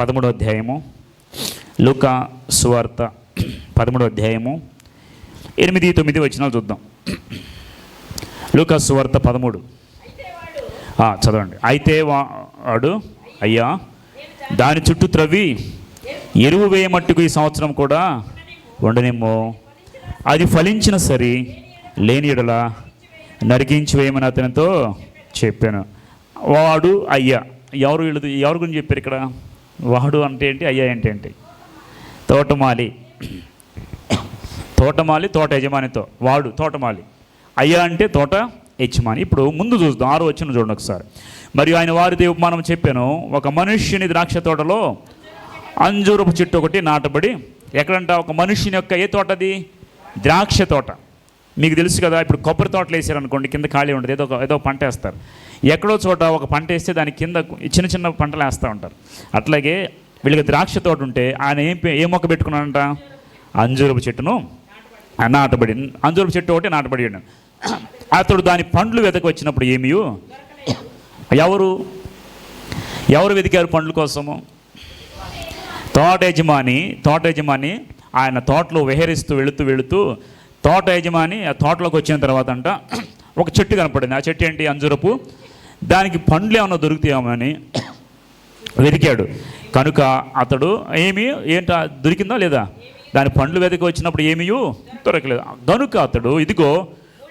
పదమూడో అధ్యాయము లూకా సువార్త పదమూడో అధ్యాయము ఎనిమిది తొమ్మిది వచ్చినాలు చూద్దాం. లూకా సువార్త పదమూడు. చదవండి. అయితే వా- వాడు అయ్యా దాని చుట్టూ త్రవ్వి ఎరువు వేయమట్టుకు ఈ సంవత్సరం కూడా ఉండనేమో అది ఫలించిన సరి లేని ఎడల నరికించి వేయమని అతనితో చెప్పాను. వాడు అయ్యా ఎవరు వీళ్ళు ఎవరి గురించి చెప్పారు ఇక్కడ? వాడు అంటే ఏంటి అయ్యా అంటే ఏంటి? తోటమాలి. తోటమాలి తోట యజమానితో. వాడు తోటమాలి. అయ్యా అంటే తోట యజమాని. ఇప్పుడు ముందు చూద్దాం ఆరు వచ్చిన చూడండి ఒకసారి. మరియు ఆయన వారి ఉపమానం చెప్పాను. ఒక మనుష్యుని ద్రాక్ష తోటలో అంజూరపు చెట్టు ఒకటి నాటబడి ఎక్కడంట? ఒక మనుష్యుని యొక్క ఏ తోటది? ద్రాక్ష తోట. మీకు తెలుసు కదా ఇప్పుడు కొబ్బరి తోటలు వేసారనుకోండి కింద ఖాళీ ఉండదు. ఏదో ఏదో పంట వేస్తారు. ఎక్కడో చోట ఒక పంట వేస్తే దాని కింద చిన్న చిన్న పంటలు వేస్తూ ఉంటారు. అట్లాగే వీళ్ళకి ద్రాక్ష తోట ఉంటే ఆయన ఏం పే- ఏ మొక్క పెట్టుకున్నాడంట? అంజూరపు చెట్టును నాటబడి అంజూరపు చెట్టు ఒకటి నాటబడి అతడు దాని పండ్లు వెతక వచ్చినప్పుడు ఏమియు ఎవరు? ఎవరు వెతికారు పండ్ల కోసము? తోట యజమాని తోట యజమాని ఆయన తోటలో విహరిస్తూ వెళుతూ వెళుతూ తోట యజమాని ఆ తోటలోకి వచ్చిన తర్వాత అంట ఒక చెట్టు కనపడింది. ఆ చెట్టు ఏంటి? అంజురపు దానికి పండ్లు ఏమైనా దొరుకుతాయేమో అని వెతికాడు. కనుక అతడు ఏమి ఏంట దొరికిందా లేదా? దాని పండ్లు వెతికి వచ్చినప్పుడు ఏమియూ దొరకలేదు. కనుక అతడు ఇదిగో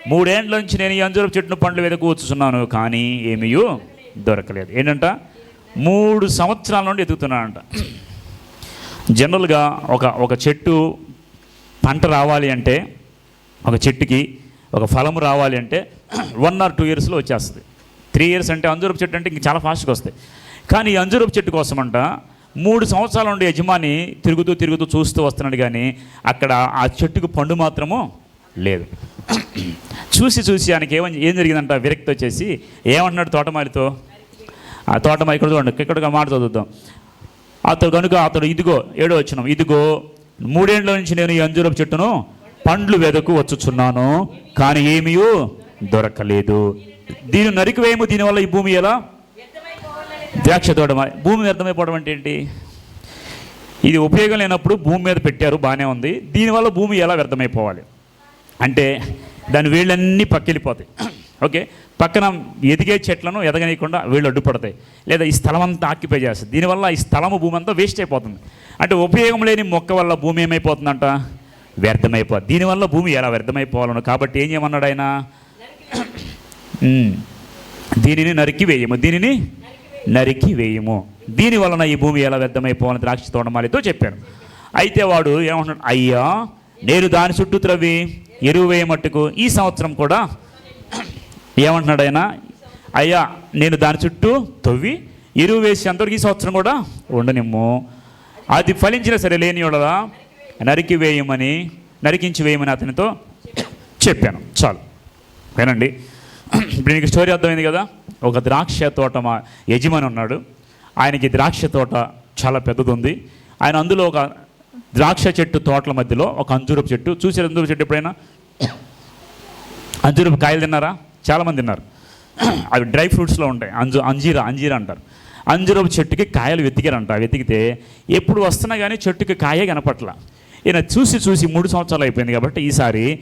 మూడేండ్ల నుంచి నేను ఈ అంజూరపు చెట్టును పండ్లు వెతకు వచ్చుతున్నాను కానీ ఏమియూ దొరకలేదు. ఏంటంట? మూడు సంవత్సరాల నుండి ఎదుగుతున్నానంట జనరల్గా ఒక ఒక చెట్టు పంట రావాలి అంటే ఒక చెట్టుకి ఒక ఫలము రావాలి అంటే వన్ ఆర్ టూ ఇయర్స్లో వచ్చేస్తుంది. త్రీ ఇయర్స్ అంటే అంజూరపు చెట్టు అంటే ఇంక చాలా ఫాస్ట్గా వస్తాయి. కానీ ఈ అంజూరపు చెట్టు కోసమంట మూడు సంవత్సరాల నుండి యజమాని తిరుగుతూ తిరుగుతూ చూస్తూ వస్తున్నాడు కానీ అక్కడ ఆ చెట్టుకు పండు మాత్రము లేదు. చూసి చూసి ఆయనకి ఏమని ఏం జరిగిందంట విరక్తి వచ్చేసి ఏమంటున్నాడు తోటమాలితో? ఆ తోటమాలి ఇక్కడ చూడండి ఇక్కడ మాట చదువుతాం. అతడు కనుక అతడు ఇదిగో ఏడో వచ్చిన ఇదిగో మూడేళ్ళ నుంచి నేను ఈ అంజూరపు చెట్టును పండ్లు వెదకు వచ్చుచున్నాను కానీ ఏమీ దొరకలేదు. దీని నరికివేయము దీనివల్ల ఈ భూమి ఎలా? ద్రాక్ష తోట భూమి వ్యర్థమైపోవడం అంటే ఏంటి? ఇది ఉపయోగం లేనప్పుడు భూమి మీద పెట్టారు బాగానే ఉంది. దీనివల్ల భూమి ఎలా వ్యర్థమైపోవాలి? అంటే దాని వీళ్ళన్నీ పక్కెళ్ళిపోతాయి ఓకే? పక్కన ఎదిగే చెట్లను ఎదగనీయకుండా వీళ్ళు అడ్డుపడతాయి. లేదా ఈ స్థలం అంతా ఆక్యుపై చేస్తుంది. దీనివల్ల ఈ స్థలము భూమి అంతా వేస్ట్ అయిపోతుంది. అంటే ఉపయోగం లేని మొక్క వల్ల భూమి ఏమైపోతుందంట? వ్యర్థమైపోతుంది. దీనివల్ల భూమి ఎలా వ్యర్థమైపోవాలను. కాబట్టి ఏం చేయమన్నాడు ఆయన? దీనిని నరికి వేయము. దీనిని నరికి వేయము. దీని వలన ఈ భూమి ఎలా వ్యర్థమైపోవాలని ద్రాక్ష తోడమాలితో చెప్పాను అయితే వాడు ఏమంటున్నాడు అయ్యా నేను దాని చుట్టూ త్రవ్వి ఎరువు వేయమట్టుకు ఈ సంవత్సరం కూడా ఏమంటున్నాడు ఆయన అయ్యా నేను దాని చుట్టూ తవ్వి ఎరువు వేసి అంతవరకు ఈ సంవత్సరం కూడా ఉండనిమ్ము. అది ఫలించిన సరే లేని ఉండదా నరికి వేయమని నరికించి వేయమని అతనితో చెప్పాను. చాలు. వినండి. ఇప్పుడు నీకు స్టోరీ అర్థమైంది కదా? ఒక ద్రాక్ష తోట మా యజమాని ఉన్నాడు. ఆయనకి ద్రాక్ష తోట చాలా పెద్దది ఉంది ఆయన అందులో ఒక ద్రాక్ష చెట్టు తోటల మధ్యలో ఒక అంజూరపు చెట్టు. చూసారు అంజూరపు చెట్టు ఎప్పుడైనా? అంజూరపు కాయలు తిన్నారా? చాలామంది తిన్నారు. అవి డ్రై ఫ్రూట్స్లో ఉంటాయి. అంజు అంజీరా అంజీర అంటారు. అంజూరపు చెట్టుకి కాయలు వెతికారంట. వెతికితే ఎప్పుడు వస్తున్నా కానీ చెట్టుకి కాయే కనపట్ల. ఈయన చూసి చూసి మూడు సంవత్సరాలు అయిపోయింది కాబట్టి ఈసారి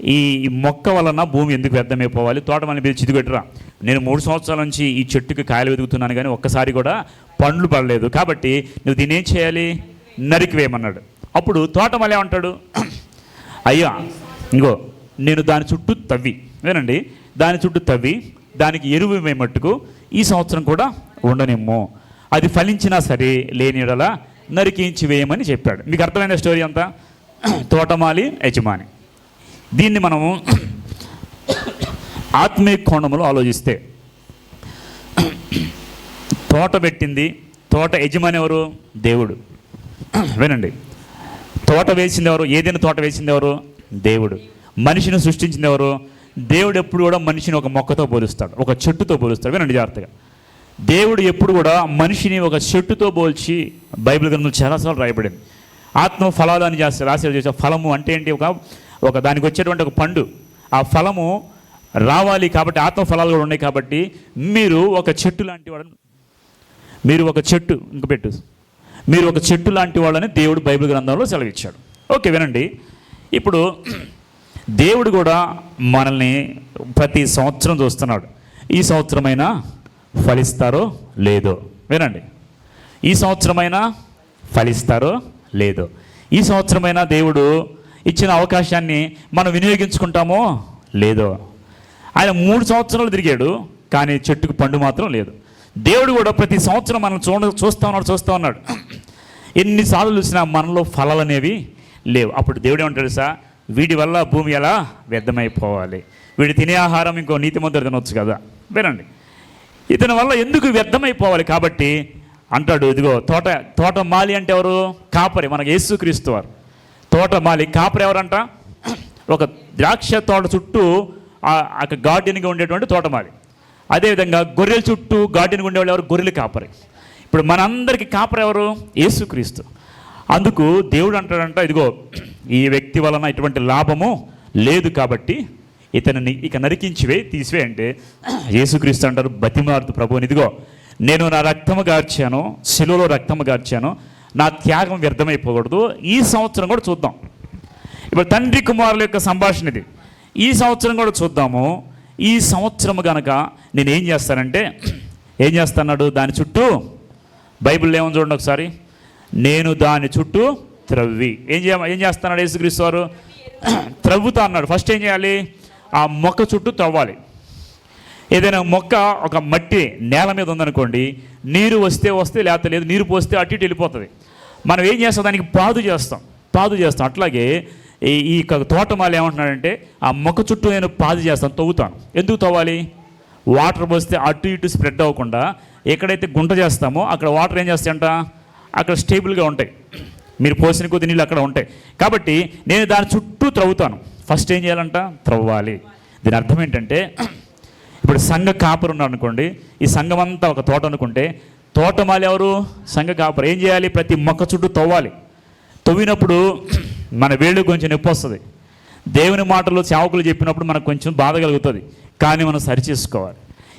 ఈ మొక్క వలన భూమి ఎందుకు వ్యర్థమైపోవాలి? తోట మన మీద చిదిగొట్టరా నేను మూడు సంవత్సరాల నుంచి ఈ చెట్టుకి కాయలు వెతుకుతున్నాను కానీ ఒక్కసారి కూడా పండ్లు పడలేదు. కాబట్టి నువ్వు దీని ఏం చేయాలి? నరికివేయమన్నాడు అప్పుడు తోట అంటాడు ఏమంటాడు? అయ్యా ఇంకో నేను దాని చుట్టూ తవ్వి. వినండి దాని చుట్టూ తవ్వి దానికి ఎరువు మట్టుకు ఈ సంవత్సరం కూడా ఉండనిమ్ము. అది ఫలించినా సరే లేనిడలా నరికించి వేయమని చెప్పాడు. మీకు అర్థమైన స్టోరీ అంతా? తోటమాలి యజమాని. దీన్ని మనము ఆత్మీయ కోణంలో ఆలోచిస్తే తోట పెట్టింది తోట యజమాని ఎవరు? దేవుడు. వినండి. తోట వేసింది ఎవరు? ఏదైనా తోట వేసింది ఎవరు? దేవుడు. మనిషిని సృష్టించింది ఎవరు? దేవుడు ఎప్పుడు కూడా మనిషిని ఒక మొక్కతో పోలుస్తాడు ఒక చెట్టుతో పోలుస్తాడు. వినండి జాగ్రత్తగా. దేవుడు ఎప్పుడు కూడా మనిషిని ఒక చెట్టుతో పోల్చి బైబిల్ గ్రంథం చాలాసార్లు రాయబడింది. ఆత్మ ఫలాలు అని చేస్తారు రాశారు చేసే ఫలము అంటే ఏంటి? ఒక ఒక దానికి వచ్చేటువంటి ఒక పండు. ఆ ఫలము రావాలి కాబట్టి ఆత్మ ఫలాలు కూడా ఉన్నాయి కాబట్టి మీరు ఒక చెట్టు లాంటి వాళ్ళని మీరు ఒక చెట్టు ఇంక పెట్టు. మీరు ఒక చెట్టు లాంటి వాళ్ళని దేవుడు బైబిల్ గ్రంథంలో సెలవిచ్చాడు. ఓకే వినండి. ఇప్పుడు దేవుడు కూడా మనల్ని ప్రతి సంవత్సరం చూస్తున్నాడు. ఈ సంవత్సరమైనా ఫలిస్తారో లేదో? వినండి. ఈ సంవత్సరమైనా ఫలిస్తారో లేదో? ఈ సంవత్సరమైనా దేవుడు ఇచ్చిన అవకాశాన్ని మనం వినియోగించుకుంటామో? లేదో. ఆయన మూడు సంవత్సరాలు తిరిగాడు కానీ చెట్టుకు పండు మాత్రం లేదు. దేవుడు కూడా ప్రతి సంవత్సరం మనం చూడ చూస్తూ ఉన్నాడు చూస్తూ ఉన్నాడు. ఎన్నిసార్లు చూసినా మనలో ఫలాలు అనేవి లేవు. అప్పుడు దేవుడు ఏమంటాడు సార్ వీడి వల్ల భూమి ఎలా వ్యర్థమైపోవాలి. వీడు తినే ఆహారం ఇంకో నీతి ముద్ర తినొచ్చు కదా. వినండి. ఇతని వల్ల ఎందుకు వ్యర్థమైపోవాలి కాబట్టి అంటాడు ఇదిగో తోట తోట మాలి అంటే ఎవరు? కాపరి మనకు యేసుక్రీస్తు వారు. తోట మాలి కాపరి ఎవరంట? ఒక ద్రాక్ష తోట చుట్టూ ఆ- గార్డెన్గా ఉండేటువంటి తోటమాలి అదేవిధంగా గొర్రెల చుట్టూ గార్డెన్గా ఉండేవాళ్ళు ఎవరు? గొర్రెలు కాపరి. ఇప్పుడు మనందరికీ కాపరి ఎవరు? యేసుక్రీస్తు అందుకు దేవుడు అంటాడంట ఇదిగో ఈ వ్యక్తి వలన ఇటువంటి లాభము లేదు కాబట్టి ఇతనిని ఇక నరికించివే తీసివే అంటే యేసుక్రీస్తు అంటారు బతిమారుతు ప్రభుని ఇదిగో నేను నా రక్తము గార్చాను శిలువలో రక్తము గార్చాను నా త్యాగం వ్యర్థమైపోకూడదు. ఈ సంవత్సరం కూడా చూద్దాం. ఇప్పుడు తండ్రి కుమారుల యొక్క సంభాషణ ఇది. ఈ సంవత్సరం కూడా చూద్దాము. ఈ సంవత్సరం కనుక నేను ఏం చేస్తానంటే ఏం చేస్తున్నాడు? దాని చుట్టూ బైబిల్ ఏమని చూడండి ఒకసారి. నేను దాని చుట్టూ త్రవ్వి. ఏం చేయ ఏం చేస్తున్నాడు యేసుక్రీస్తు వారు? త్రవ్వుతా అన్నాడు. ఫస్ట్ ఏం చేయాలి? ఆ మొక్క చుట్టూ త్రవ్వాలి. ఏదైనా మొక్క ఒక మట్టి నేల మీద ఉందనుకోండి నీరు వస్తే వస్తే లేకపోతే లేదు నీరు పోస్తే అటు ఇటు వెళ్ళిపోతుంది. మనం ఏం చేస్తాం? దానికి పాదు చేస్తాం. పాదు చేస్తాం. అట్లాగే ఈ ఈ తోటమాలు ఏమంటున్నాడంటే ఆ మొక్క చుట్టూ నేను పాదు చేస్తాను తవ్వుతాను. ఎందుకు తవ్వాలి? వాటర్ పోస్తే అటు ఇటు స్ప్రెడ్ అవ్వకుండా ఎక్కడైతే గుంట చేస్తామో అక్కడ వాటర్ ఏం చేస్తాయంట? అక్కడ స్టేబుల్గా ఉంటాయి. మీరు పోసిన కొద్ది నీళ్ళు అక్కడ ఉంటాయి. కాబట్టి నేను దాని చుట్టూ త్రవ్వుతాను ఫస్ట్ ఏం చేయాలంట? త్రవ్వాలి దీని అర్థం ఏంటంటే ఇప్పుడు సంఘ కాపరు ఉన్నాడు అనుకోండి ఈ సంఘం అంతా ఒక తోట అనుకుంటే తోటమాలి ఎవరు? సంఘ కాపరు. ఏం చేయాలి? ప్రతి మొక్క చుట్టూ తవ్వాలి. తవ్వినప్పుడు మన వేళ్ళు కొంచెం నొప్పి వస్తుంది. దేవుని మాటలు సేవకులు చెప్పినప్పుడు మనకు కొంచెం బాధ కలుగుతుంది. కానీ మనం సరిచేసుకోవాలి.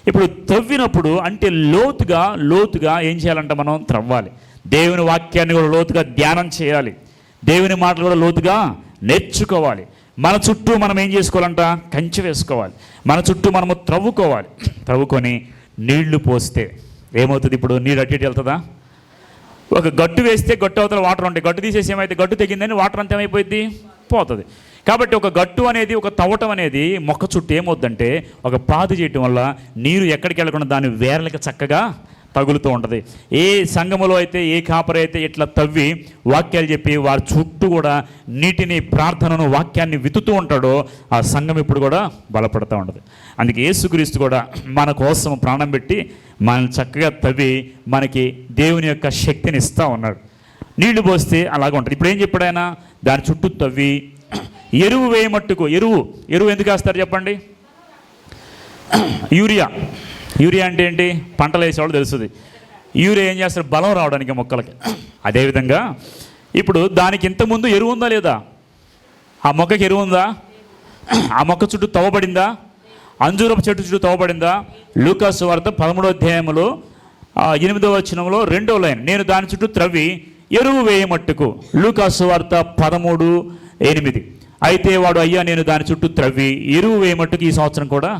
ఇప్పుడు తవ్వినప్పుడు అంటే లోతుగా లోతుగా ఏం చేయాలంటే మనం త్రవ్వాలి. దేవుని వాక్యాన్ని కూడా లోతుగా ధ్యానం చేయాలి. దేవుని మాటలు కూడా లోతుగా నేర్చుకోవాలి. మన చుట్టూ మనం ఏం చేసుకోవాలంట? కంచె వేసుకోవాలి. మన చుట్టూ మనము త్రవ్వుకోవాలి. త్రవ్వుకొని నీళ్ళు పోస్తే ఏమవుతుంది ఇప్పుడు? నీళ్ళు అటు ఇటు వెళ్తుందా? ఒక గట్టు వేస్తే గట్టు అవతల వాటర్ ఉంటాయి. గట్టు తీసేసి ఏమైతే గట్టు తెగిందని వాటర్ అంతా ఏమైపోయింది పోతుంది. కాబట్టి ఒక గట్టు అనేది ఒక తవ్వటం అనేది మొక్క చుట్టూ ఏమవుద్దంటే ఒక పాదు చేయటం వల్ల నీరు ఎక్కడికి వెళ్ళకుండా దాని వేర్లకి చక్కగా తగులుతూ ఉంటుంది. ఏ సంఘములో అయితే ఏ కాపరి అయితే ఇట్లా తవ్వి వాక్యాలు చెప్పి వారి చుట్టూ కూడా నీటిని ప్రార్థనను వాక్యాన్ని వితుతూ ఉంటాడో ఆ సంఘం ఇప్పుడు కూడా బలపడుతూ ఉంటుంది. అందుకే యేసుక్రీస్తు కూడా మన కోసం ప్రాణం పెట్టి మనల్ని చక్కగా తవ్వి మనకి దేవుని యొక్క శక్తిని ఇస్తూ ఉన్నాడు. నీళ్ళు పోస్తే అలాగ ఉంటుంది. ఇప్పుడు ఏం చెప్పాడు ఆయన? దాని చుట్టూ తవ్వి ఎరువు వేయమట్టుకు. ఎరువు. ఎరువు ఎందుకు వేస్తారు చెప్పండి? యూరియా. యూరియా అంటే ఏంటి? పంటలు వేసేవాళ్ళు తెలుస్తుంది యూరియా ఏం చేస్తారు? బలం రావడానికి మొక్కలకి. అదేవిధంగా ఇప్పుడు దానికి ఇంతకుముందు ఎరువు ఉందా లేదా? ఆ మొక్కకి ఎరువు ఉందా? ఆ మొక్క చుట్టూ తవ్వబడిందా అంజూరపు చెట్టు చుట్టూ తవ్వబడిందా లూకాస్ వార్త పదమూడో అధ్యాయంలో ఎనిమిదో ఎనిమిదవ వచనంలో రెండో లైన్. నేను దాని చుట్టూ త్రవ్వి ఎరువు వేయమట్టుకు లూకాస్ వార్త పదమూడు ఎనిమిది. అయితే వాడు అయ్యా నేను దాని చుట్టూ త్రవ్వి ఎరువు వేయమట్టుకు ఈ సంవత్సరం కూడా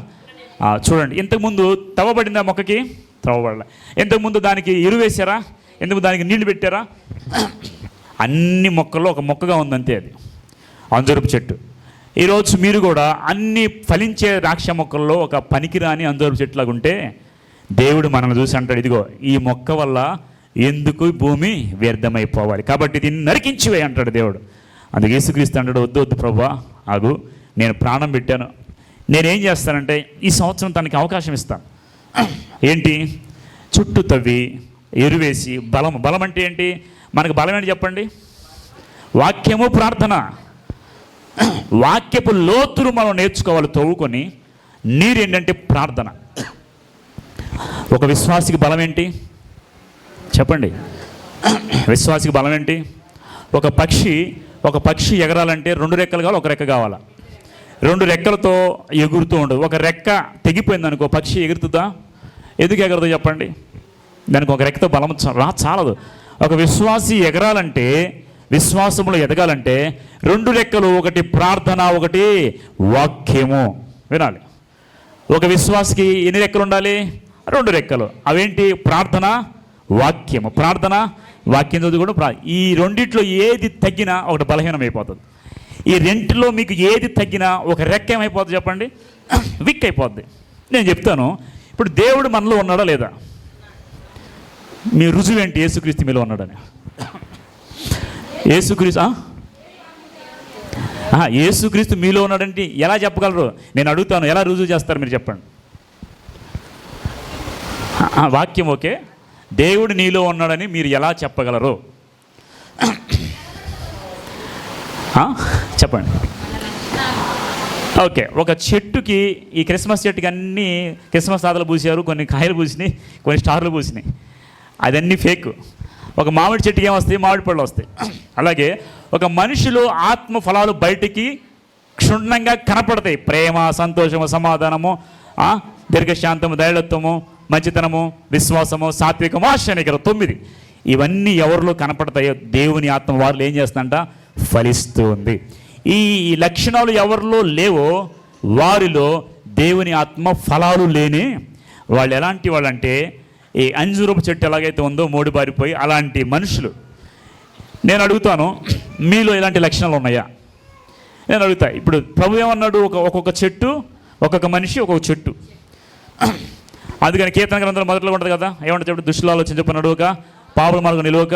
చూడండి ఇంతకుముందు తవ్వబడిందా మొక్కకి? తవ్వబడలే. ఇంతకుముందు దానికి ఎరువు ఎందుకు దానికి నీళ్ళు పెట్టారా? అన్ని మొక్కల్లో ఒక మొక్కగా ఉందంతే అది. అంజూరపు చెట్టు. ఈరోజు మీరు కూడా అన్ని ఫలించే ద్రాక్ష మొక్కల్లో ఒక పనికిరాని అంజరపు చెట్టులాగా ఉంటే దేవుడు మనల్ని చూసి అంటాడు ఇదిగో ఈ మొక్క వల్ల ఎందుకు భూమి వ్యర్థమైపోవాలి? కాబట్టి దీన్ని నరికించివే అంటాడు దేవుడు. అందుకే యేసుక్రీస్తు అంటాడు వద్దు వద్దు ప్రభా ఆగు నేను ప్రాణం పెట్టాను నేనేం చేస్తానంటే ఈ సంవత్సరం తనకి అవకాశం ఇస్తాను ఏంటి? చుట్టూ తవ్వి ఎరువేసి బలం. బలం అంటే ఏంటి? మనకు బలం ఏంటి చెప్పండి? వాక్యము ప్రార్థన. వాక్యపు లోతులు మనం నేర్చుకోవాలి తవ్వుకొని నీరు ఏంటంటే ప్రార్థన. ఒక విశ్వాసికి బలం ఏంటి? చెప్పండి. విశ్వాసికి బలం ఏంటి? ఒక పక్షి ఒక పక్షి ఎగరాలంటే రెండు రెక్కలు కావాలి ఒక రెక్క కావాలా? రెండు రెక్కలతో ఎగురుతూ ఉండదు ఒక రెక్క తెగిపోయింది అనుకో పక్షి ఎగురుతుందా? ఎందుకు ఎగరదు చెప్పండి? దానికి ఒక రెక్కతో బలం చ- రా చాలదు. ఒక విశ్వాసి ఎగరాలంటే విశ్వాసంలో ఎదగాలంటే రెండు రెక్కలు ఒకటి ప్రార్థన ఒకటి వాక్యము. వినాలి. ఒక విశ్వాసకి ఎన్ని రెక్కలు ఉండాలి? రెండు రెక్కలు. అవేంటి? ప్రార్థన వాక్యము. ప్రార్థన వాక్యం చదువు కూడా ఈ రెండిట్లో ఏది తగ్గినా ఒకటి బలహీనం అయిపోతుంది ఈ రెంటిలో మీకు ఏది తగ్గినా ఒక రెక్క ఏమైపోతుంది చెప్పండి? విక్ అయిపోద్ది. నేను చెప్తాను ఇప్పుడు దేవుడు మనలో ఉన్నాడా లేదా? మీ రుజువు ఏంటి? యేసుక్రీస్తు మీలో ఉన్నాడని. యేసుక్రీస్తు యేసుక్రీస్తు మీలో ఉన్నాడంటే ఎలా చెప్పగలరు? నేను అడుగుతాను ఎలా రుజువు చేస్తారు మీరు చెప్పండి. వాక్యం ఓకే. దేవుడు నీలో ఉన్నాడని మీరు ఎలా చెప్పగలరు? చెప్పండి. ఓకే ఒక చెట్టుకి ఈ క్రిస్మస్ చెట్టుకి అన్ని క్రిస్మస్ తాతలు పూసారు కొన్ని కాయలు పూసినాయి కొన్ని స్టార్లు పూసినాయి. అదన్నీ ఫేక్. ఒక మామిడి చెట్టుకి ఏమొస్తాయి? మామిడి పళ్ళు వస్తాయి. అలాగే ఒక మనిషిలో ఆత్మ ఫలాలు బయటికి క్షుణ్ణంగా కనపడతాయి. ప్రేమ సంతోషము సమాధానము దీర్ఘశాంతము దైళత్వము మంచితనము విశ్వాసము సాత్వికము ఆశ్చర్యకరం తొమ్మిది. ఇవన్నీ ఎవరిలో కనపడతాయో దేవుని ఆత్మ వారు ఏం చేస్తుందంట? ఫలిస్తూ ఉంది. ఈ లక్షణాలు ఎవరిలో లేవో వారిలో దేవుని ఆత్మ ఫలాలు లేని వాళ్ళు ఎలాంటి వాళ్ళంటే ఈ అంజూరపు చెట్టు ఎలాగైతే ఉందో మోడి బారిపోయి అలాంటి మనుషులు. నేను అడుగుతాను మీలో ఇలాంటి లక్షణాలు ఉన్నాయా? నేను అడుగుతా ఇప్పుడు ప్రభు ఏమన్నాడు ఒక ఒక్కొక్క చెట్టు ఒక్కొక్క మనిషి ఒక్కొక్క చెట్టు. అందుకని కీర్తన గ్రంథం మొదట్లో ఉంటుంది కదా ఏమంటే చెప్పు దుష్టులు ఆలోచన ఒక పాపల మార్గం నిలువక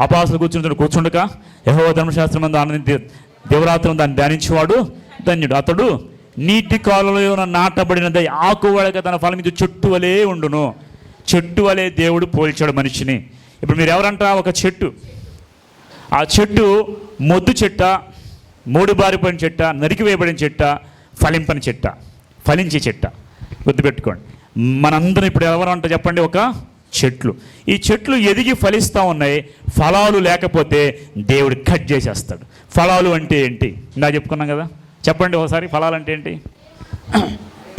అపాసులు కూర్చుని కూర్చుండక యహో ధర్మశాస్త్రం దాని దేవరాత్రం దాన్ని ధ్యానించేవాడు ధన్యుడు. అతడు నీటి కాలంలో నాటబడినది ఆకువడక తన ఫలం మీద చెట్టు వలే ఉండును. చెట్టు వలే దేవుడు పోల్చాడు మనిషిని. ఇప్పుడు మీరు ఎవరంట ఒక చెట్టు? ఆ చెట్టు మొద్దు చెట్ట మూడు బారిపోయిన చెట్ట నరికి వేయబడిన చెట్ట ఫలింపని చెట్ట ఫలించే చెట్ట. గుర్తుపెట్టుకోండి. మనందరం ఇప్పుడు ఎవరు అంట చెప్పండి ఒక చెట్లు. ఈ చెట్లు ఎదిగి ఫలిస్తూ ఉన్నాయి. ఫలాలు లేకపోతే దేవుడు కట్ చేసేస్తాడు. ఫలాలు అంటే ఏంటి? ఇందా చెప్పుకున్నాం కదా? చెప్పండి ఒకసారి ఫలాలు అంటే ఏంటి?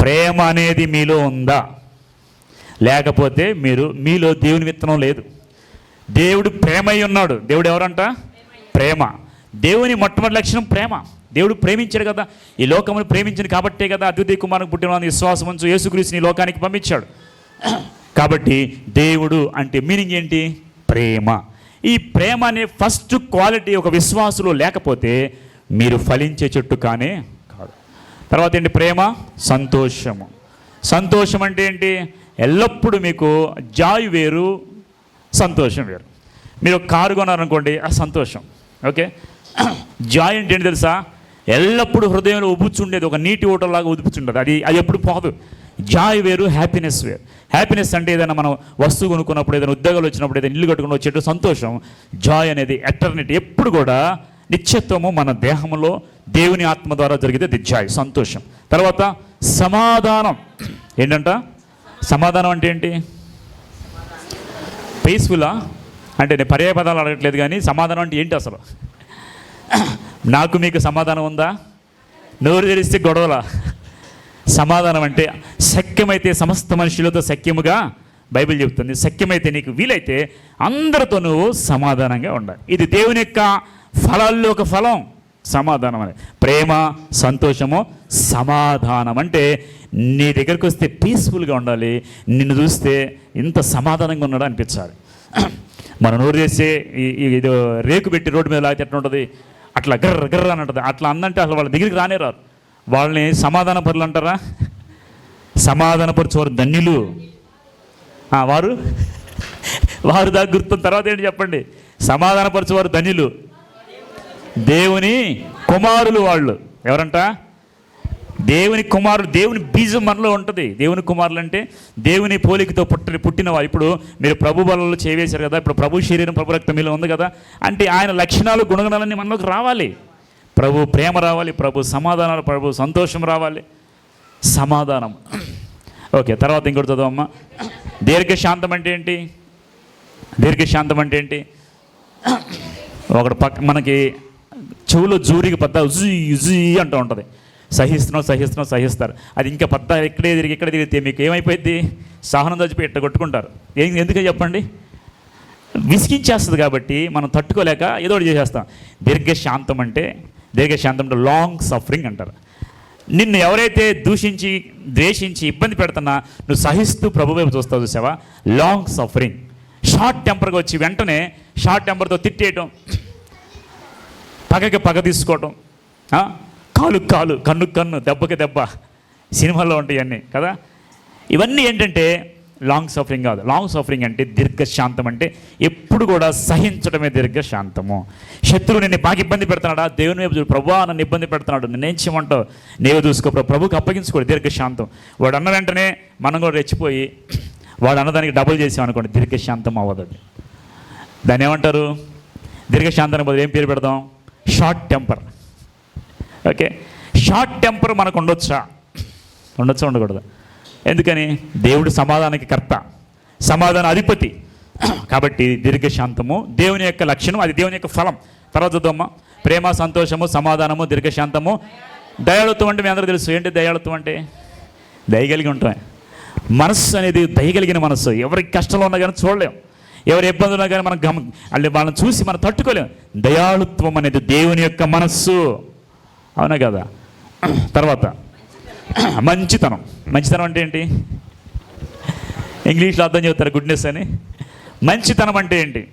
ప్రేమ అనేది మీలో ఉందా? లేకపోతే మీరు మీలో దేవుని విత్తనం లేదు. దేవుడు ప్రేమై ఉన్నాడు. దేవుడు ఎవరంట? ప్రేమ. దేవుని మొట్టమొదటి లక్షణం ప్రేమ. దేవుడు ప్రేమించాడు కదా. ఈ లోకమును ప్రేమించింది కాబట్టే కదా అద్వితీయ కుమారునికి పుట్టిన విశ్వాసం ఉంచు. యేసుక్రీస్తుని లోకానికి పంపించాడు. కాబట్టి దేవుడు అంటే మీనింగ్ ఏంటి? ప్రేమ. ఈ ప్రేమ అనే ఫస్ట్ క్వాలిటీ ఒక విశ్వాసులో లేకపోతే మీరు ఫలించే చెట్టు కానే కాదు. తర్వాత ఏంటి ప్రేమ? సంతోషము. సంతోషం అంటే ఏంటి? ఎల్లప్పుడూ మీకు జాయ్ వేరు సంతోషం వేరు. మీరు కారు కొన్నారనుకోండి ఆ సంతోషం. ఓకే? జాయ్ అంటే ఏంటి తెలుసా? ఎల్లప్పుడూ హృదయంలో ఉబ్బుచుండేది ఒక నీటి ఊటలాగా ఉదుపుచుండదు అది అది ఎప్పుడు పోదు. జాయ్ వేరు హ్యాపీనెస్ వేరు. హ్యాపీనెస్ అంటే ఏదైనా మనం వస్తువు కొనుక్కున్నప్పుడు ఏదైనా ఉద్యోగాలు వచ్చినప్పుడు ఏదైనా ఇల్లు కట్టుకుని వచ్చేట్టు సంతోషం. జాయ్ అనేది ఎటర్నిటీ ఎప్పుడు కూడా నిత్యత్వము మన దేహంలో దేవుని ఆత్మ ద్వారా జరిగితే అది జాయ్ సంతోషం. తర్వాత సమాధానం. ఏంటంట? సమాధానం అంటే ఏంటి? పీస్ఫుల్లా అంటే నేను పర్యాయ పదాలు అడగట్లేదు కానీ సమాధానం అంటే ఏంటి అసలు? నాకు మీకు సమాధానం ఉందా? నోరు తెరిస్తే గొడవలా? సమాధానం అంటే సఖ్యమైతే సమస్త మనుషులతో సఖ్యముగా బైబిల్ చెబుతుంది. సఖ్యమైతే నీకు వీలైతే అందరితో నువ్వు సమాధానంగా ఉండాలి. ఇది దేవుని యొక్క ఫలాల్లో ఒక ఫలం. సమాధానం అనేది. ప్రేమ సంతోషము సమాధానం అంటే నీ దగ్గరికి వస్తే పీస్ఫుల్గా ఉండాలి. నిన్ను చూస్తే ఇంత సమాధానంగా ఉన్నాడు అనిపించాలి. మనం నోరు చేస్తే ఈ- ఇది రేకు పెట్టి రోడ్డు మీద లాగితే ఎట్లా ఉంటుంది. అట్లా గర్ర గర్ర అని ఉంటుంది అట్లా అందంటే అసలు వాళ్ళ దగ్గరికి రానే రారు. వాళ్ళని సమాధాన పరులు అంటారా? సమాధానపరచేవారు ధన్యులు. వారు? వారు దాని గుర్తున్న తర్వాత ఏంటి చెప్పండి? సమాధానపరచేవారు ధన్యులు. దేవుని కుమారులు వాళ్ళు. ఎవరంట? దేవుని కుమారుడు దేవుని బీజం మనలో ఉంటుంది. దేవుని కుమారులు అంటే దేవుని పోలికతో పుట్టిన పుట్టినవారు ఇప్పుడు మీరు ప్రభు బలంలో చేవేశారు కదా ఇప్పుడు ప్రభు శరీరం ప్రభు రక్తం మీలో ఉంది కదా అంటే ఆయన లక్షణాలు గుణగణాలన్నీ మనలోకి రావాలి. ప్రభు ప్రేమ రావాలి ప్రభు సమాధానాలు ప్రభు సంతోషం రావాలి. సమాధానం. ఓకే తర్వాత ఇంకోటి చదవమ్మా. దీర్ఘశాంతం అంటే ఏంటి? దీర్ఘశాంతం అంటే ఏంటి? ఒకటి పక్క మనకి చెవులో జూరికి పెద్ద ఉజీ ఉజీ అంటూ ఉంటుంది. సహిస్తున్నాం సహిస్తున్నాం సహిస్తారు. అది ఇంకా పెద్ద ఇక్కడే తిరిగి ఇక్కడే తిరిగితే మీకు ఏమైపోయింది సహనం చచ్చిపోయి ఇట్ట కొట్టుకుంటారు. ఏం ఎందుకని చెప్పండి? విసిగించేస్తుంది కాబట్టి మనం తట్టుకోలేక ఏదో ఒకటి చేసేస్తాం. దీర్ఘశాంతం అంటే దీర్ఘశాంతంలో లాంగ్ సఫరింగ్ అంటారు. నిన్ను ఎవరైతే దూషించి ద్వేషించి ఇబ్బంది పెడుతున్నా నువ్వు సహిస్తూ ప్రభు వైపు చూస్తావు చూసావా? లాంగ్ సఫరింగ్ షార్ట్ టెంపర్గా వచ్చి వెంటనే షార్ట్ టెంపర్తో తిట్టేయటం. పగకి పగ తీసుకోవటం. కాలు కాలు కన్ను కన్ను దెబ్బకి దెబ్బ. సినిమాల్లో ఉంటాయి అన్నీ కదా? ఇవన్నీ ఏంటంటే లాంగ్ సఫరింగ్ కాదు. లాంగ్ సఫరింగ్ అంటే దీర్ఘశాంతం అంటే ఎప్పుడు కూడా సహించడమే దీర్ఘశాంతము. శత్రువు నిన్ను బాగా ఇబ్బంది పెడుతున్నాడా? దేవుని వైపు చూడు. ప్రభు నన్ను ఇబ్బంది పెడుతున్నాడు. నేనేం చేయమంటావు? నీవు చూసుకో. ప్రభుకి అప్పగించుకోడు. దీర్ఘశాంతం. వాడు అన్న వెంటనే మనం కూడా రెచ్చిపోయి వాడు అన్నదానికి డబుల్ చేసాం అనుకోండి. దీర్ఘశాంతం అవ్వదు అది. దాన్ని ఏమంటారు? దీర్ఘశాంతానికి బదులు ఏం పేరు పెడదాం? Short temper okay short temper మనకు ఉండొచ్చా? ఉండొచ్చా? ఉండకూడదు? ఎందుకని? దేవుడు సమాధానానికి కర్త. సమాధాన అధిపతి. కాబట్టి దీర్ఘశాంతము. దేవుని యొక్క లక్షణం అది దేవుని యొక్క ఫలం. తర్వాత చూద్దామా? ప్రేమ సంతోషము సమాధానము దీర్ఘశాంతము. దయాళుత్వం అంటే మీ అందరూ తెలుసు. ఏంటి దయాళుత్వం అంటే? దయగలిగి ఉంటాం మనస్సు అనేది దయగలిగిన మనస్సు. ఎవరికి కష్టంలో ఉన్నా కానీ చూడలేం. ఎవరి ఇబ్బంది ఉన్నా కానీ మనం గమ అంటే వాళ్ళని చూసి మనం తట్టుకోలేం. దయాళుత్వం అనేది దేవుని యొక్క మనస్సు. అవునా కదా? తర్వాత మంచితనం. మంచితనం అంటే ఏంటి? ఇంగ్లీష్లో అర్థం చెబుతారు గుడ్నెస్ అని. మంచితనం అంటే ఏంటి?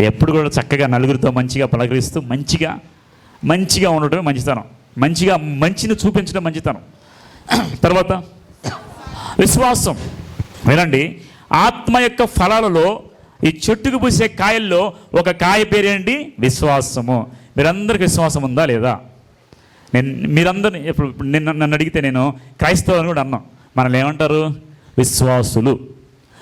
ఎప్పుడు కూడా చక్కగా నలుగురితో మంచిగా పలకరిస్తూ మంచిగా మంచిగా ఉండటమే మంచితనం. మంచిగా మంచిని చూపించడం మంచితనం. తర్వాత విశ్వాసం. వినండి ఆత్మ యొక్క ఫలాలలో ఈ చెట్టుకు పూసే కాయల్లో ఒక కాయ పేరేంటి? విశ్వాసము. మీరందరికి విశ్వాసం ఉందా లేదా? నేను మీరందరినీ ఇప్పుడు నిన్న నన్ను అడిగితే నేను క్రైస్తవుని కూడా అన్నాం. మనల్ని ఏమంటారు? విశ్వాసులు.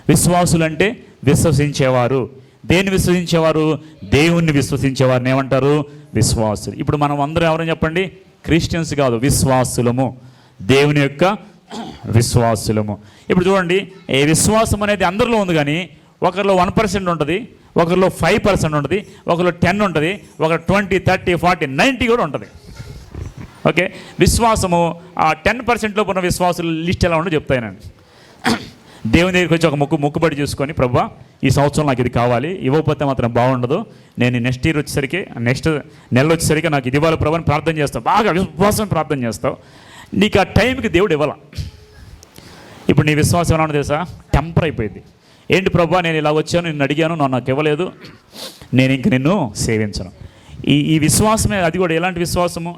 విశ్వాసులు అంటే విశ్వసించేవారు. దేన్ని విశ్వసించేవారు? దేవుణ్ణి విశ్వసించేవారిని ఏమంటారు? విశ్వాసులు. ఇప్పుడు మనం అందరం ఎవరని చెప్పండి? క్రిస్టియన్స్ కాదు విశ్వాసులము. దేవుని యొక్క విశ్వాసులము. ఇప్పుడు చూడండి ఈ విశ్వాసం అనేది అందరిలో ఉంది కానీ ఒకరిలో వన్ పర్సెంట్ ఉంటుంది ఒకరిలో ఫైవ్ పర్సెంట్ ఉంటుంది ఒకరిలో టెన్ ఉంటుంది ఒకరు ట్వంటీ థర్టీ ఫార్టీ నైంటీ కూడా ఉంటుంది. ఓకే? విశ్వాసము ఆ టెన్ పర్సెంట్లో ఉన్న విశ్వాసుల లిస్ట్ ఎలా ఉండో చెప్తానండి దేవుని దగ్గరికి వచ్చి ఒక ముక్కు ముక్కుబడి చూసుకొని ప్రభా ఈ సంవత్సరం నాకు ఇది కావాలి. ఇవ్వకపోతే మాత్రం బాగుండదు. నేను నెక్స్ట్ ఇయర్ వచ్చేసరికి నెక్స్ట్ నెల వచ్చేసరికి నాకు ఇది ఇవ్వాలి ప్రభు అని ప్రార్థన చేస్తావు. బాగా విశ్వాసం ప్రార్థన చేస్తావు. నీకు ఆ టైంకి దేవుడు ఇవ్వాల. ఇప్పుడు నీ విశ్వాసం ఎలా ఉన్నది తెలుసా? టెంపర్ అయిపోయింది. ఏంటి ప్రభా నేను ఇలా వచ్చాను నిన్ను అడిగాను నన్ను నాకు ఇవ్వలేదు. నేను ఇంక నిన్ను సేవించను. ఈ ఈ విశ్వాసమే అది కూడా ఎలాంటి విశ్వాసము?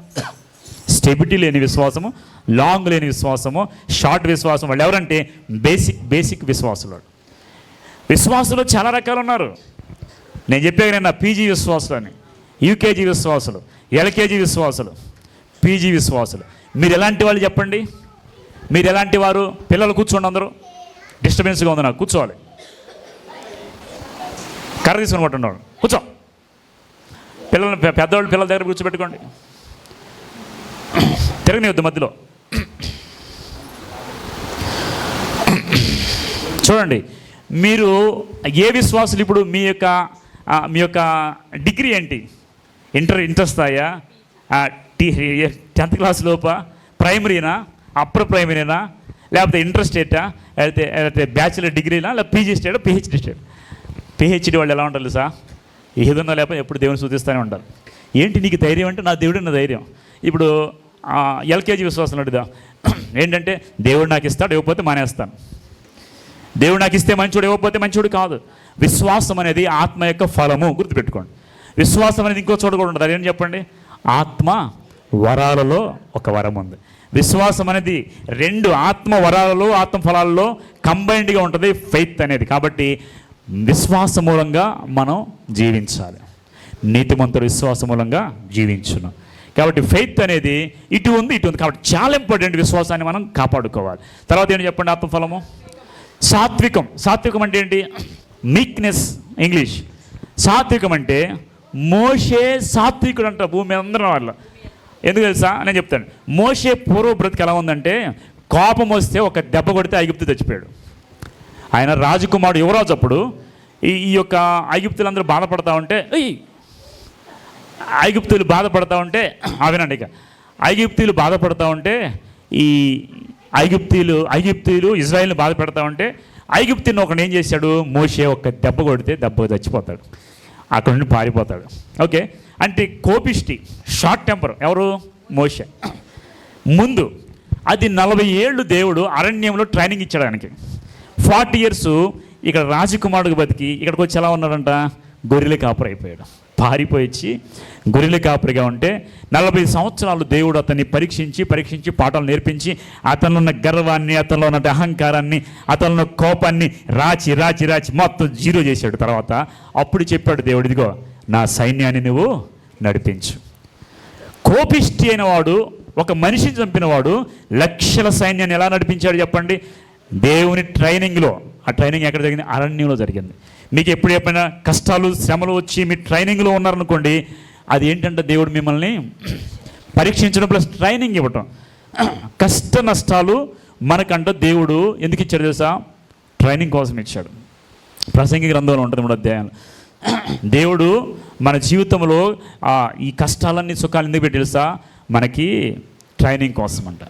స్టెబిలిటీ లేని విశ్వాసము లాంగ్ లేని విశ్వాసము షార్ట్ విశ్వాసం వాళ్ళు ఎవరంటే బేసిక్ బేసిక్ విశ్వాసులు. విశ్వాసులు చాలా రకాలు ఉన్నారు. నేను చెప్పాను నిన్న పీజీ విశ్వాసులు అని యూకేజీ విశ్వాసులు ఎల్కేజీ విశ్వాసులు పీజీ విశ్వాసులు. మీరు ఎలాంటి వాళ్ళు చెప్పండి? మీరు ఎలాంటి వారు? పిల్లలు కూర్చోండి అందరూ. డిస్టర్బెన్స్గా ఉంది నాకు కూర్చోవాలి. కర్ర తీసుకుని కొట్టున్నాడు కూర్చో. పిల్లలు పెద్దవాళ్ళు పిల్లల దగ్గర కూర్చోబెట్టుకోండి. తిరగనివద్దు మధ్యలో. చూడండి మీరు ఏ విశ్వాసులు ఇప్పుడు మీ యొక్క మీ యొక్క డిగ్రీ ఏంటి? ఇంటర్ ఇంటర్ స్థాయా? టీ టెన్త్ క్లాస్ లోప? ప్రైమరీనా? అప్పర్ ప్రైమరీనా? లేకపోతే ఇంటర్ స్టేటా? లేకపోతే లేకపోతే బ్యాచిలర్ డిగ్రీనా? లేకపోతే PG state? PhD state? PhD వాళ్ళు ఎలా ఉండాలి సార్ ఏదన్నా లేకపోతే ఎప్పుడు దేవుని సూచిస్తూనే ఉంటారు. ఏంటి నీకు ధైర్యం అంటే నా దేవుడు నా ధైర్యం. ఇప్పుడు ఎల్కేజీ విశ్వాసం అడుగుదా ఏంటంటే దేవుడు నాకు ఇస్తాడు ఇవ్వకపోతే మానేస్తాను. దేవుడు నాకు ఇస్తే మంచోడు ఇవ్వకపోతే మంచోడు కాదు. విశ్వాసం అనేది ఆత్మ యొక్క ఫలము గుర్తుపెట్టుకోండి. విశ్వాసం అనేది ఇంకో చోట కూడా ఉంటుంది అదేం చెప్పండి? ఆత్మ వరాలలో ఒక వరం ఉంది. విశ్వాసం అనేది రెండు ఆత్మ వరాలలో ఆత్మ ఫలాలలో కంబైన్డ్గా ఉంటుంది ఫెయిత్ అనేది. కాబట్టి విశ్వాస మూలంగా మనం జీవించాలి. నీతిమంతుడు విశ్వాస మూలంగా జీవించును. కాబట్టి ఫెయిత్ అనేది ఇటు ఉంది ఇటు ఉంది. కాబట్టి చాలా ఇంపార్టెంట్ విశ్వాసాన్ని మనం కాపాడుకోవాలి. తర్వాత ఏంటి చెప్పండి ఆత్మఫలము? సాత్వికం. సాత్వికం అంటే ఏంటి? మీక్నెస్ ఇంగ్లీష్ సాత్వికం అంటే మోషే సాత్వికుడు అంట భూమి అందరం వాళ్ళ. ఎందుకు తెలుసా? నేను చెప్తాను. మోషే పూర్వ బ్రతికి ఎలా ఉందంటే కోపం వస్తే ఒక దెబ్బ కొడితే ఐగుప్తు చచ్చిపోయాడు. ఆయన రాజకుమారుడు యువరాజు అప్పుడు ఈ ఈ యొక్క ఐగుప్తులందరూ బాధపడతా ఉంటే ఐగుప్తులు బాధపడతా ఉంటే అవినండి ఇక. ఐగుప్తీయులు బాధపడతా ఉంటే ఈ ఐగుప్తీలు ఐగుప్తీలు ఇజ్రాయిల్ని బాధ పెడతా ఉంటే ఐగుప్తిని ఒకడు ఏం చేశాడు? మోషే ఒక్క దెబ్బ కొడితే దెబ్బ చచ్చిపోతాడు. అక్కడ నుండి పారిపోతాడు. ఓకే? అంటే కోపిష్టి షార్ట్ టెంపర్ ఎవరు? మోషే. ముందు అది నలభై ఏళ్ళు దేవుడు అరణ్యంలో ట్రైనింగ్ ఇచ్చాడు ఆయనకి ఫార్టీ ఇయర్స్ ఇక్కడ రాజకుమారుడికి బతికి ఇక్కడికి వచ్చి ఎలా ఉన్నాడంట? గొర్రెలు కాపరైపోయాడు. పారిపోయిచ్చి పారిపోయి వచ్చి గొర్రెల ఉంటే నలభై సంవత్సరాలు దేవుడు అతన్ని పరీక్షించి పరీక్షించి పాఠాలు నేర్పించి అతను ఉన్న గర్వాన్ని అతనిలో ఉన్న అహంకారాన్ని అతనిలో కోపాన్ని రాచి రాచి రాచి మొత్తం జీరో చేశాడు. తర్వాత అప్పుడు చెప్పాడు దేవుడు ఇదిగో నా సైన్యాన్ని నువ్వు నడిపించు. కోపిష్టి అయిన వాడు ఒక మనిషిని చంపినవాడు లక్షల సైన్యాన్ని ఎలా నడిపించాడు చెప్పండి? దేవుని ట్రైనింగ్లో ఆ ట్రైనింగ్ ఎక్కడ జరిగింది? అరణ్యంలో జరిగింది. మీకు ఎప్పుడు ఎప్పుడైనా కష్టాలు శ్రమలు వచ్చి మీ ట్రైనింగ్లో ఉన్నారనుకోండి అది ఏంటంటే దేవుడు మిమ్మల్ని పరీక్షించడం ప్లస్ ట్రైనింగ్ ఇవ్వటం. కష్ట నష్టాలు మనకంట దేవుడు ఎందుకు ఇచ్చాడు తెలుసా? ట్రైనింగ్ కోసం ఇచ్చాడు. ప్రసంగి గ్రంథంలో ఉంటుంది మూడు అధ్యాయాలు దేవుడు మన జీవితంలో ఈ కష్టాలన్నీ సుఖాలు ఎందుకు పెట్టి తెలుసా? మనకి ట్రైనింగ్ కోసం అంట.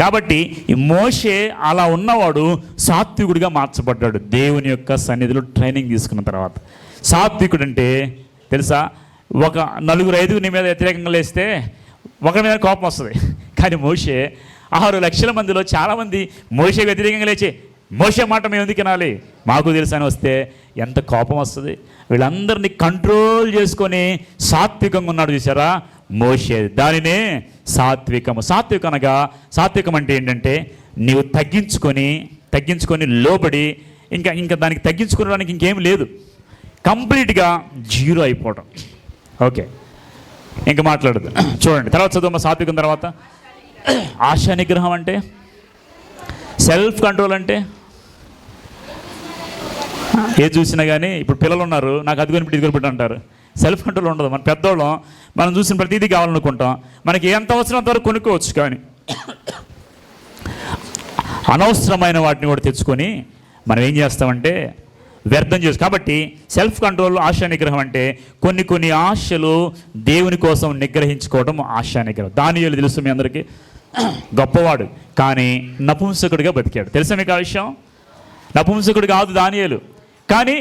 కాబట్టి ఈ మోషే అలా ఉన్నవాడు సాత్వికుడిగా మార్చబడ్డాడు. దేవుని యొక్క సన్నిధిలో ట్రైనింగ్ తీసుకున్న తర్వాత. సాత్వికుడు అంటే తెలుసా? ఒక నలుగురు ఐదుగురు నీ మీద వ్యతిరేకంగా లేస్తే ఒకరి మీద కోపం వస్తుంది. కానీ మోషే ఆరు లక్షల మందిలో చాలామంది మోషే వ్యతిరేకంగా లేచే మోసే మాట మేము ఎందుకు వినాలి? మాకు తెలుసని అని వస్తే ఎంత కోపం వస్తుంది. వీళ్ళందరినీ కంట్రోల్ చేసుకొని సాత్వికంగా ఉన్నాడు చూసారా మోసే దానినే సాత్వికము. సాత్వికం అనగా సాత్వికం అంటే ఏంటంటే నీవు తగ్గించుకొని తగ్గించుకొని లోబడి ఇంకా ఇంకా దానికి తగ్గించుకోవడానికి ఇంకేం లేదు. కంప్లీట్గా జీరో అయిపోవడం ఓకే. ఇంకా మాట్లాడదు. చూడండి. తర్వాత చదువు సాత్వికం తర్వాత? ఆశా నిగ్రహం అంటే? సెల్ఫ్ కంట్రోల్ అంటే? ఏది చూసినా కానీ ఇప్పుడు పిల్లలు ఉన్నారు నాకు అది కొనిపెట్టి ఇది కొనిపెట్టి అంటారు. సెల్ఫ్ కంట్రోల్ ఉండదు. మన పెద్దోళ్ళం మనం చూసిన ప్రతిదీ కావాలనుకుంటాం. మనకి ఎంత అవసరం అంతవరకు కొనుక్కోవచ్చు కానీ. అనవసరమైన వాటిని కూడా తెచ్చుకొని మనం ఏం చేస్తామంటే వ్యర్థం చేసు కాబట్టి సెల్ఫ్ కంట్రోల్ ఆశా నిగ్రహం అంటే కొన్ని కొన్ని ఆశలు దేవుని కోసం నిగ్రహించుకోవడం ఆశా నిగ్రహం. దాని తెలుసు మీ అందరికీ. గొప్పవాడు కానీ నపుంసకుడిగా బతికాడు. తెలుసా మీకు ఆ విషయం? నపుంసకుడు కాదు దానియలు. కానీ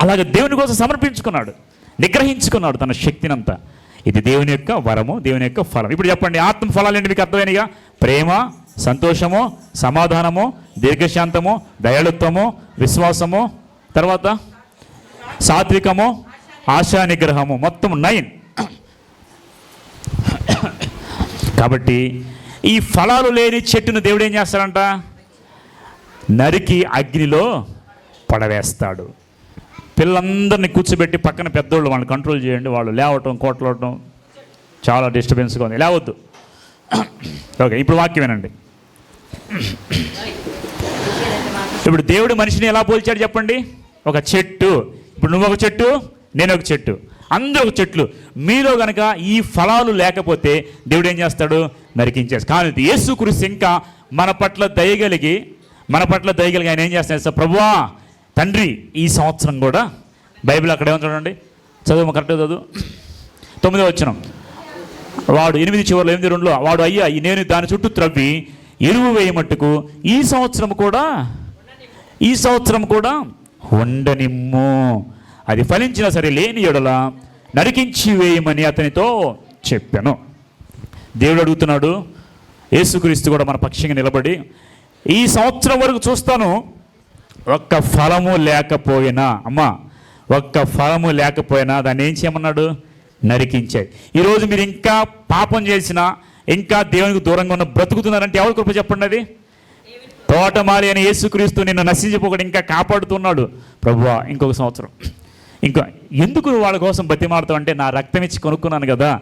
అలాగే దేవుని కోసం సమర్పించుకున్నాడు. నిగ్రహించుకున్నాడు తన శక్తినంతా. ఇది దేవుని యొక్క వరము దేవుని యొక్క ఫలం. ఇప్పుడు చెప్పండి ఆత్మ ఫలాలు ఏంటి? మీకు అర్థమైనగా ప్రేమ సంతోషము సమాధానము దీర్ఘశాంతము దయాళుత్వము విశ్వాసము తర్వాత సాత్వికము ఆశా నిగ్రహము మొత్తం నైన్. కాబట్టి ఈ ఫలాలు లేని చెట్టును దేవుడు ఏం చేస్తాడంట? నరికి అగ్నిలో పడవేస్తాడు. పిల్లలందరినీ కూర్చోబెట్టి పక్కన పెద్దోళ్ళు వాళ్ళని కంట్రోల్ చేయండి. వాళ్ళు లేవటం కోట్లవటం చాలా డిస్టర్బెన్స్గా ఉంది. లేవద్దు. ఓకే ఇప్పుడు వాక్యం వినండి. ఇప్పుడు దేవుడు మనిషిని ఎలా పోల్చాడు చెప్పండి? ఒక చెట్టు. ఇప్పుడు నువ్వు ఒక చెట్టు నేను ఒక చెట్టు. అందరూ ఒక చెట్లు. మీలో గనక ఈ ఫలాలు లేకపోతే దేవుడు ఏం చేస్తాడు? నరికించేస్తాడు. కానీ యేసుక్రీస్తు ఇంకా మన పట్ల దయగలిగి మన పట్ల దయగలిగి ఆయన ఏం చేస్తాడు సార్ ప్రభువా తండ్రి ఈ సంవత్సరం కూడా బైబిల్ అక్కడ ఏమో చూడండి. చదువు కరెక్ట్గా చదువు. తొమ్మిదో వచ్చిన వాడు ఎనిమిది చివరిలో ఎనిమిది రెండులో వాడు అయ్యా నేను దాని చుట్టూ త్రవ్వి ఎరువు వేయమట్టుకు ఈ సంవత్సరం కూడా ఈ సంవత్సరం కూడా ఉండనిమ్ము. అది ఫలించినా సరే లేని ఎడల నరికించి వేయమని అతనితో చెప్పాను. దేవుడు అడుగుతున్నాడు యేసుక్రీస్తు కూడా మన పక్షంగా నిలబడి ఈ సంవత్సరం వరకు చూస్తాను ఒక్క ఫలము లేకపోయినా అమ్మా ఒక్క ఫలము లేకపోయినా దాన్ని ఏం చేయమన్నాడు? నరికించాయి ఈరోజు మీరు ఇంకా పాపం చేసినా ఇంకా దేవునికి దూరంగా ఉన్న బ్రతుకుతున్నారంటే ఎవరి కృప చెప్పండి అది? తోటమాలి అని యేసుక్రీస్తు నిన్ను నశించిపోకుండా ఇంకా కాపాడుతున్నాడు. ప్రభువా ఇంకొక సంవత్సరం. ఇంకా ఎందుకు వాళ్ళ కోసం బతిమాడుతావు అంటే నా రక్తం ఇచ్చి కొనుక్కున్నాను కదా.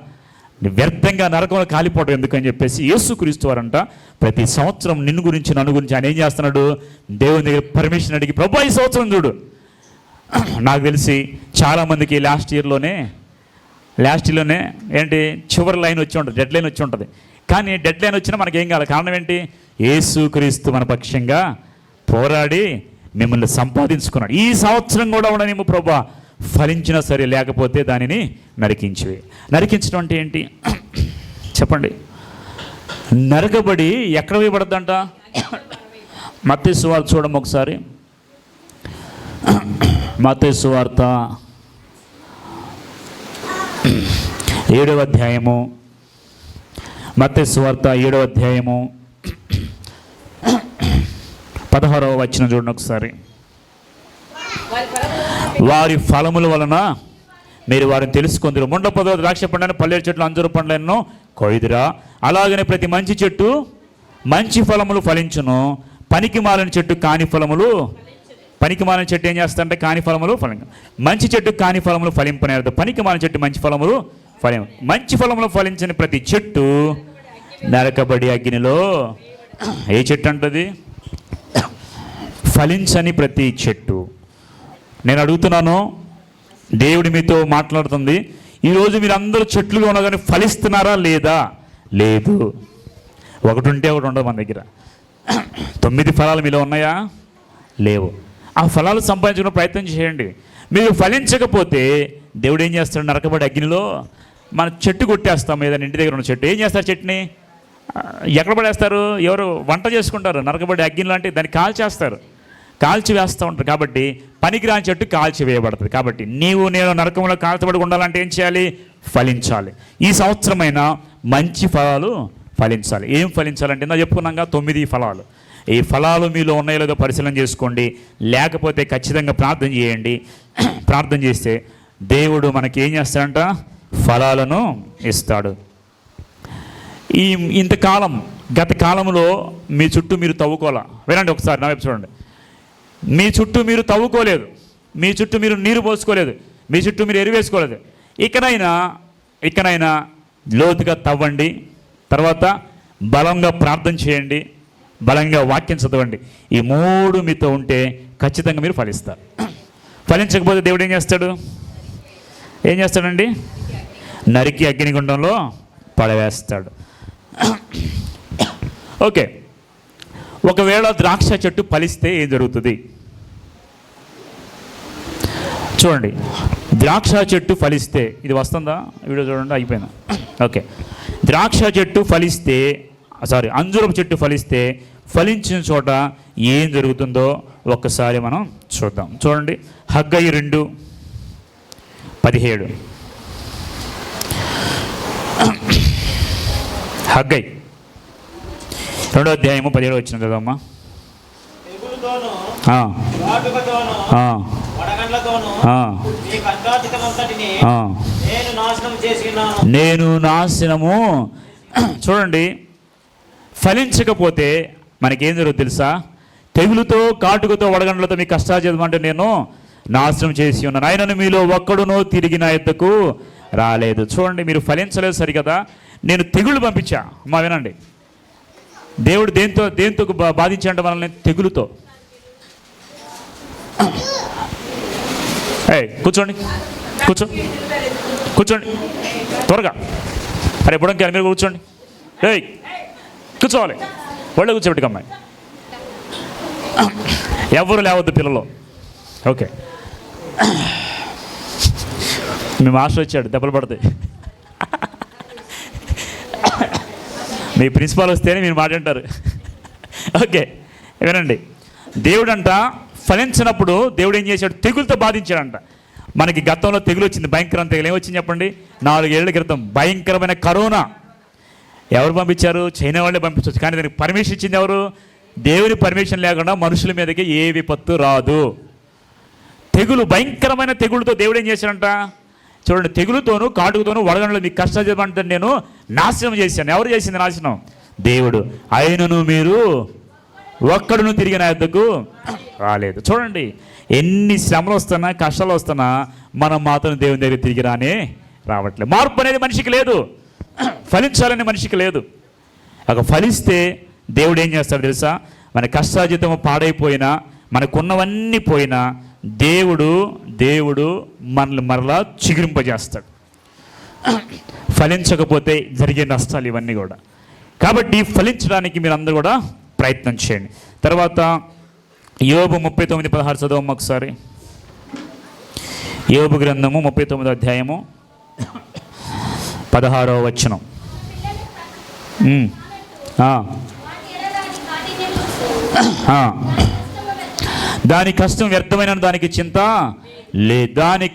వ్యర్థంగా నరకంలో కాలిపోవడం ఎందుకని చెప్పేసి యేసుక్రీస్తు వారంట ప్రతి సంవత్సరం నిన్ను గురించి నన్ను గురించి ఆయన ఏం చేస్తున్నాడు? దేవుని దగ్గర పర్మిషన్ అడిగి ప్రభు ఈ సంవత్సరం చూడు. నాకు తెలిసి చాలామందికి లాస్ట్ ఇయర్లోనే లాస్ట్ ఇయర్లోనే ఏంటి చివరి లైన్ వచ్చి ఉంటుంది డెడ్ లైన్ వచ్చి ఉంటుంది. కానీ డెడ్ లైన్ వచ్చినా మనకేం కాదు కావాలి? కారణం ఏంటి? యేసుక్రీస్తు మన పక్షంగా పోరాడి మిమ్మల్ని సంపాదించుకున్నాడు. ఈ సంవత్సరం కూడా ఉండనేమో ప్రభా ఫలించినా సరే లేకపోతే దానిని నరికించివి. నరికించడం అంటే ఏంటి? చెప్పండి. నరకబడి ఎక్కడ వేయబడద్దంట? మత్స్సు వార్త చూడము ఒకసారి. మత్స్సు వార్త ఏడవ అధ్యాయము. మత్స్సు వార్త ఏడవ అధ్యాయము. పదహారవ వచ్చిన చూడండి ఒకసారి. వారి ఫలముల వలన మీరు వారిని తెలుసుకుందరు. ముండ పొదవ ద్రాక్ష పండ్లను పల్లెరు చెట్లు అంజూరు పండ్లను కొయ్యుదురా అలాగనే ప్రతి మంచి చెట్టు మంచి ఫలములు ఫలించును. పనికి మాలిన చెట్టు కాని ఫలములు పనికి మాలిన చెట్టు ఏం చేస్తారంటే కాని ఫలములు ఫలి మంచి చెట్టు కాని ఫలములు ఫలింపనేది పనికి మాలిన చెట్టు మంచి ఫలములు ఫలి మంచి ఫలములు ఫలించని ప్రతి చెట్టు నరకబడి అగ్నిలో ఏ చెట్టు అంటది? ఫలించని ప్రతి చెట్టు. నేను అడుగుతున్నాను దేవుడి మీతో మాట్లాడుతుంది. ఈరోజు మీరు అందరూ చెట్లుగా ఉన్నా ఫలిస్తున్నారా లేదా? లేదు. ఒకటి ఉంటే ఒకటి ఉండదు మన దగ్గర. తొమ్మిది ఫలాలు మీలో ఉన్నాయా? లేవు. ఆ ఫలాలు సంపాదించుకునే ప్రయత్నం చేయండి. మీరు ఫలించకపోతే దేవుడు ఏం చేస్తాడు? నరకబడి అగ్నిలో మన చెట్టు కొట్టేస్తాం. ఏదైనా ఇంటి దగ్గర ఉన్న చెట్టు. ఏం చేస్తారు చెట్టుని? ఎక్కడ పడేస్తారు? ఎవరు వంట చేసుకుంటారు? నరకబడి అగ్ని లాంటి దాన్ని కాల్చేస్తారు. కాల్చి వేస్తూ ఉంటారు కాబట్టి పనికిరాని చెట్టు కాల్చి వేయబడుతుంది. కాబట్టి నీవు నేను నరకంలో కాల్చబడి ఉండాలంటే ఏం చేయాలి? ఫలించాలి. ఈ సంవత్సరమైన మంచి ఫలాలు ఫలించాలి. ఏం ఫలించాలంటే నా చెప్పుకున్నాగా తొమ్మిది ఫలాలు. ఈ ఫలాలు మీలో ఉన్నాయో లేదో పరిశీలన చేసుకోండి. లేకపోతే ఖచ్చితంగా ప్రార్థన చేయండి. ప్రార్థన చేస్తే దేవుడు మనకి ఏం చేస్తాడంట? ఫలాలను ఇస్తాడు. ఈ ఇంతకాలం గత కాలంలో మీ చుట్టూ మీరు తవ్వుకోవాలా? వినండి ఒకసారి నా వైపు చూడండి. మీ చుట్టూ మీరు తవ్వుకోలేదు. మీ చుట్టూ మీరు నీరు పోసుకోలేదు. మీ చుట్టూ మీరు ఎరివేసుకోలేదు. ఇకనైనా ఇకనైనా లోతుగా తవ్వండి. తర్వాత బలంగా ప్రార్థన చేయండి. బలంగా వాక్యం చదవండి. ఈ మూడు మీతో ఉంటే ఖచ్చితంగా మీరు ఫలిస్తారు. ఫలించకపోతే దేవుడు ఏం చేస్తాడు? ఏం చేస్తాడండి? నరికి అగ్నిగుండంలో పడవేస్తాడు. ఓకే. ఒకవేళ ద్రాక్ష చెట్టు ఫలిస్తే ఏం జరుగుతుంది? చూడండి ద్రాక్ష చెట్టు ఫలిస్తే ఇది వస్తుందా? వీడియో చూడండి అయిపోయిందా? ఓకే. ద్రాక్ష చెట్టు ఫలిస్తే సారీ అంజూరపు చెట్టు ఫలిస్తే ఫలించిన చోట ఏం జరుగుతుందో ఒక్కసారి మనం చూద్దాం. చూడండి హగ్గయి రెండు పదిహేడు. హగ్గై రెండో అధ్యాయము పదిహేడు వచ్చిన కదమ్మా. నేను నాశనము చూడండి. ఫలించకపోతే మనకేం జరుగుతుంది తెలుసా? తెగులుతో కాటుకతో వడగండ్లతో మీ కష్టాజీతం అంటే నేను నాశనం చేసి ఉన్నాను. ఆయనను మీలో ఒక్కడునో తిరిగి నా ఎద్దకు రాలేదు. చూడండి మీరు ఫలించలేదు సరికదా నేను తెగుళ్ళు పంపించా. మా వినండి. దేవుడు దేంతో దేంతో బాధించండి మనల్ని? తెగులుతో. ఏయ్ కూర్చోండి. కూర్చో. కూర్చోండి. త్వరగా. అరే బుడంకి మీరు కూర్చోండి. ఏయ్ కూర్చోవాలి. ఒళ్ళో కూర్చోబెట్టుకు అమ్మాయి. ఎవరు లేవద్దు పిల్లలు. ఓకే. మీ మాస్టర్ వచ్చాడు దెబ్బలు పడతాయి. మీ ప్రిన్సిపాల్ వస్తేనే మీరు మాట్లాంటారు ఓకే వినండి. దేవుడంట ఫలించినప్పుడు దేవుడు ఏం చేశాడు? తెగులతో బాధించాడంట. మనకి గతంలో తెగులు వచ్చింది భయంకరం తెగులు. ఏమొచ్చింది చెప్పండి? నాలుగేళ్ళ క్రితం భయంకరమైన కరోనా. ఎవరు పంపించారు? చైనా వాళ్ళే పంపించవచ్చు. కానీ దానికి పర్మిషన్ ఇచ్చింది ఎవరు? దేవుని పర్మిషన్ లేకుండా మనుషుల మీదకి ఏ విపత్తు రాదు. తెగులు భయంకరమైన తెగులుతో దేవుడు ఏం చేశాడంట? చూడండి తెగులుతోనూ కాటుకుతోనూ వడగండ్లు మీకు కష్టం చెప్పంటే నేను. నాశనం చేశాను. ఎవరు చేసింది నాశనం? దేవుడు. ఆయనను మీరు ఒక్కడును తిరిగి నా యొద్దకు రాలేదు. చూడండి ఎన్ని శ్రమలు వస్తున్నా కష్టాలు వస్తున్నా మనం మాత్రం దేవుని దగ్గర తిరిగి రానే రావట్లేదు. మార్పు అనేది మనిషికి లేదు. ఫలించాలని మనిషికి లేదు. ఒక ఫలిస్తే దేవుడు ఏం చేస్తాడు తెలుసా? మన కష్టాజితము పాడైపోయినా మనకున్నవన్నీ పోయినా దేవుడు దేవుడు మనల్ని మరలా చిగురింపజేస్తాడు. ఫలించకపోతే జరిగే నష్టాలు ఇవన్నీ కూడా. కాబట్టి ఫలించడానికి మీరు అందరూ కూడా ప్రయత్నం చేయండి. తర్వాత యోబు ముప్పై తొమ్మిది పదహారు చదవమ్మ ఒకసారి. యోబు గ్రంథము ముప్పై తొమ్మిదో అధ్యాయము పదహారవ వచనం. దాని కష్టం వ్యర్థమైన దానికి చింత లే దాని